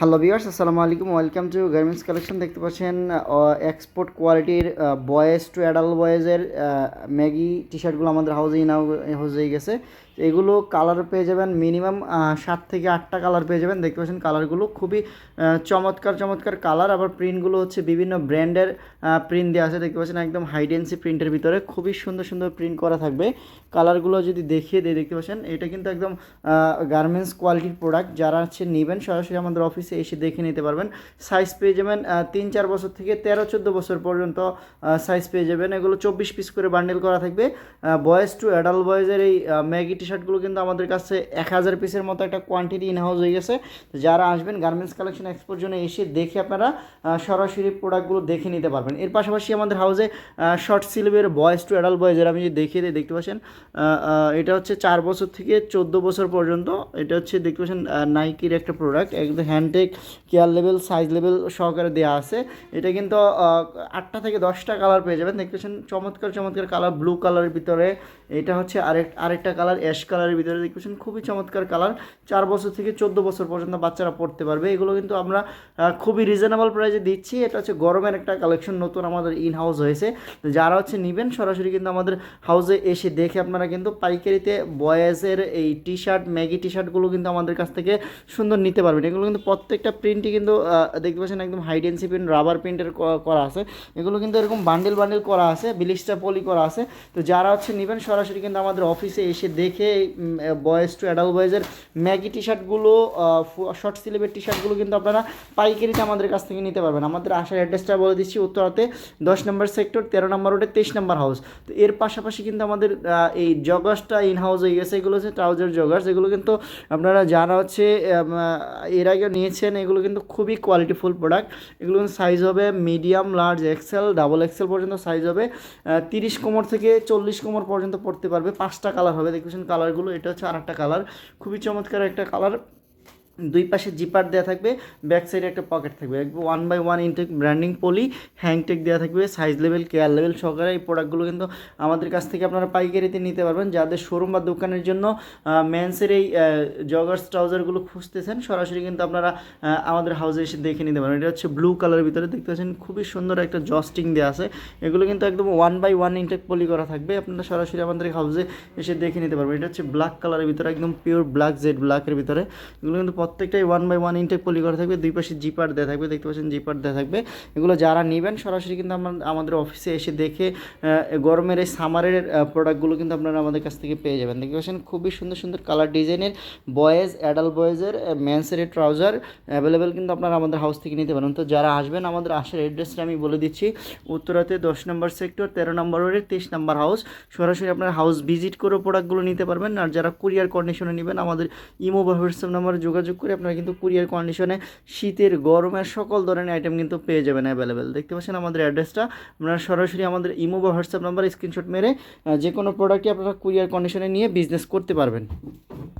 Hello বিয়ার্স আসসালামু আলাইকুম welcome to garments collection দেখতে পাচ্ছেন এক্সপোর্ট কোয়ালিটির বয়েজ টু অ্যাডাল্ট বয়েজের ম্যাগি টি শার্টগুলো আমাদের হাউজে ইন হয়ে গেছে। এগুলো কালার পেয়ে যাবেন মিনিমাম সাত থেকে আটটা কালার পেয়ে যাবেন। দেখতে পাচ্ছেন কালারগুলো খুবই চমৎকার চমৎকার কালার আবার প্রিন্টগুলো হচ্ছে বিভিন্ন ব্র্যান্ডের প্রিন্ট দেওয়া আছে। দেখতে পাচ্ছেন একদম হাইডেন্সি প্রিন্টের ভিতরে খুবই সুন্দর সুন্দর প্রিন্ট করা থাকবে। কালারগুলো যদি দেখিয়ে দিই দেখতে পাচ্ছেন এটা কিন্তু একদম গার্মেন্টস কোয়ালিটির প্রোডাক্ট যারা হচ্ছে নেবেন সরাসরি আমাদের অফিসে এসে দেখে নিতে পারবেন। সাইজ পেয়ে যাবেন তিন চার বছর থেকে তেরো চোদ্দ বছর পর্যন্ত সাইজ পেয়ে যাবেন। এগুলো চব্বিশ পিস করে বান্ডেল করা থাকবে। বয়েজ টু অ্যাডাল্ট বয়েজের এই আহ, ম্যাগি টি শার্টগুলো কিন্তু আমাদের কাছে এক হাজার পিসের মতো একটা কোয়ান্টিটি ইন হাউস হয়ে গেছে। যারা আসবেন গার্মেন্টস কালেকশন এক্সপোর জন্য এসে দেখে আপনারা সরাসরি প্রোডাক্টগুলো দেখে নিতে পারবেন। এর পাশাপাশি আমাদের হাউসে শর্ট সিলেবের বয়েজ টু অ্যাডাল্ট বয়েজের আমি দেখিয়ে দিই, দেখতে পাচ্ছেন এটা হচ্ছে চার বছর থেকে চোদ্দ বছর পর্যন্ত। এটা হচ্ছে দেখতে পাচ্ছেন নাইকির একটা প্রোডাক্ট একদম hang tag care level size level সহকারে দেওয়া আছে। এটা কিন্তু আটটা থেকে দশটা কালার পেয়ে যাবেন। দেখতে পাচ্ছেন, চমৎকার চমৎকার কালার ব্লু কালারের ভিতরে। এটা হচ্ছে আরেক, আরেকটা কালার কালারের ভিতরে পাচ্ছেন, খুবই চমৎকার কালার। চার বছর থেকে চোদ্দ বছর পর্যন্ত বাচ্চারা পড়তে পারবে। এগুলো কিন্তু আমরা খুবই রিজনেবল প্রাইসে দিচ্ছি। এটা হচ্ছে গরমের একটা কালেকশন নতুন আমাদের ইন হাউস হয়েছে যারা হচ্ছে নেবেন, সরাসরি কিন্তু আমাদের হাউসে এসে দেখে আপনারা কিন্তু পাইকারিতে বয়েজের এই টি শার্ট ম্যাগি টি শার্টগুলো কিন্তু আমাদের কাছ থেকে সুন্দর নিতে পারবেন। এগুলো কিন্তু প্রত্যেকটা প্রিন্টই কিন্তু দেখতে পাচ্ছেন একদম হাইডেন্সি প্রিন্ট রাবার প্রিন্টের করা আছে। এগুলো কিন্তু এরকম বান্ডেল বান্ডেল করা আছে বিলিস্টা পলি করা আছে। তো যারা হচ্ছে নেবেন, সরাসরি কিন্তু আমাদের অফিসে এসে দেখে বয়েজ টু অ্যাডাল্ট বয়েজের ম্যাগি টি শার্টগুলো শর্ট সিলেবের টি শার্টগুলো কিন্তু আপনারা পাইকারিতে আমাদের কাছ থেকে নিতে পারবেন। আমাদের আসার অ্যাড্রেসটা বলে দিচ্ছি উত্তরাতে, দশ নম্বর সেক্টর তেরো নম্বর রোডে তেইশ নম্বর হাউস তো এর পাশাপাশি কিন্তু আমাদের এই জগার্সটা ইন হাউস হয়ে গেছে। এগুলো হচ্ছে ট্রাউজার জগার্স এগুলো কিন্তু আপনারা যারা হচ্ছে এর আগে নিয়েছেন। এগুলো কিন্তু খুবই কোয়ালিটিফুল প্রোডাক্ট এগুলো সাইজ হবে medium large XL double XL পর্যন্ত সাইজ হবে। তিরিশ কোমর থেকে চল্লিশ কোমর পর্যন্ত পড়তে পারবে। পাঁচটা কালার হবে। দেখতেছেন কালারগুলো এটা হচ্ছে আর একটা কালার খুবই চমৎকার একটা কালার দুই পাশে জিপার দেওয়া থাকবে, ব্যাক সাইডে একটা পকেট থাকবে। একদম one by one intact branding poly hang tag দেওয়া থাকবে সাইজ লেভেল কেয়ার লেভেল সহকারে এই প্রোডাক্টগুলো কিন্তু আমাদের কাছ থেকে আপনারা পাইকারিতে নিতে পারবেন। যাদের শোরুম বা দোকানের জন্য মেন্সের এই জগার্স ট্রাউজারগুলো খুঁজতেছেন, সরাসরি কিন্তু আপনারা আমাদের হাউসে এসে দেখে নিতে পারবেন। এটা হচ্ছে ব্লু কালারের ভিতরে দেখতে পাচ্ছেন, খুবই সুন্দর একটা জস্টিং দেওয়া আছে। এগুলো কিন্তু একদম one by one intact poly করা থাকবে, আপনারা সরাসরি আমাদের হাউসে এসে দেখে নিতে পারবেন। এটা হচ্ছে ব্ল্যাক কালারের ভিতরে, একদম পিওর ব্ল্যাক জেড ব্ল্যাকের ভিতরে। এগুলো কিন্তু প্রত্যেকটাই one by one intact poly করা থাকবে, দুই পাশে জিপার দেওয়া থাকবে, দেখতে পাচ্ছেন জিপার দেওয়া থাকবে। এগুলো যারা নেবেন, সরাসরি কিন্তু আমরা- আমাদের অফিসে এসে দেখে গরমের এই সামারের প্রোডাক্টগুলো কিন্তু আপনারা আমাদের কাছ থেকে পেয়ে যাবেন। দেখতে পাচ্ছেন খুবই সুন্দর সুন্দর কালার ডিজাইনের বয়েজ অ্যাডাল্ট বয়েজের মেন্সের ট্রাউজার অ্যাভেলেবেল কিন্তু আপনারা আমাদের হাউস থেকে নিতে পারেন। তো যারা আসবেন, আমাদের আসার অ্যাড্রেসটা আমি বলে দিচ্ছি। উত্তরাতে দশ নম্বর সেক্টর তেরো নম্বর রোডের তেইশ নম্বর হাউস সরাসরি আপনার হাউস ভিজিট করে প্রোডাক্টগুলো নিতে পারবেন। আর যারা কুরিয়ার কন্ডিশনে নেবেন, আমাদের ইমো বা হোয়াটসঅ্যাপ নাম্বারে যোগাযোগ করে আপনারা কিন্তু কুরিয়ার কন্ডিশনে শীতের, গরমের সকল ধরনের আইটেম কিন্তু পেয়ে যাবেন অ্যাভেলেবেল দেখতে পাচ্ছেন আমাদের অ্যাড্রেসটা আপনারা সরাসরি আমাদের ইমো বা হোয়াটসঅ্যাপ নাম্বার স্ক্রিনশট মেরে যে কোনো প্রোডাক্টই আপনারা কুরিয়ার কন্ডিশনে নিয়ে বিজনেস করতে পারবেন।